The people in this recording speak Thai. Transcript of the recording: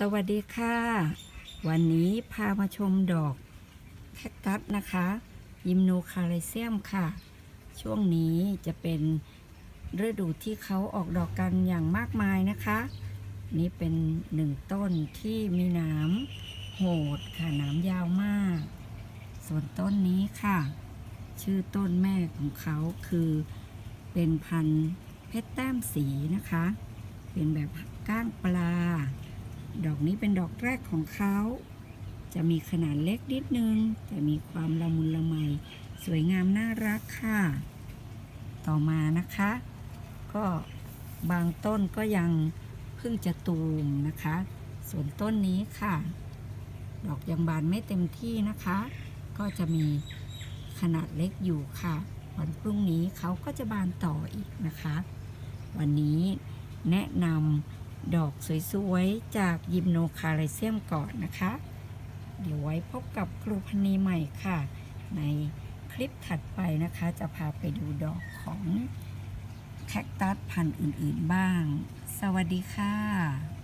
สวัสดีค่ะ วันนี้พามาชมดอกแคคตัสนะคะ ยิมโนคาไลเซียมค่ะ ช่วงนี้จะเป็นฤดูที่เขาออกดอกกันอย่างมากมายนะคะ นี่เป็นหนึ่งต้นที่มีหน้ำโหดค่ะหน้ำยาวมาก ส่วนต้นนี้ค่ะ ชื่อต้นแม่ของเขาคือเป็นพันธุ์เพชรแต้มสีนะคะ เป็นแบบก้างปลา ดอกนี้เป็นดอกแรกของเขา จะมีขนาดเล็กนิดนึง แต่มีความละมุนละไม สวยงามน่ารักค่ะ ต่อมานะคะ ก็บางต้นก็ยังเพิ่งจะตูมนะคะ ส่วนต้นนี้ค่ะ ดอกยังบานไม่เต็มที่นะคะ ก็จะมีขนาดเล็กอยู่ค่ะ วันพรุ่งนี้เขาก็จะบานต่ออีกนะคะ วันนี้แนะนำ ดอกสวยๆ จากยิมโนคาไลเซียมก่อนนะคะ เดี๋ยวไว้พบกับครูพนีใหม่ค่ะ ในคลิปถัดไปนะคะ จะพาไปดูดอกของแคคตัสพันธุ์อื่นๆบ้าง สวัสดีค่ะ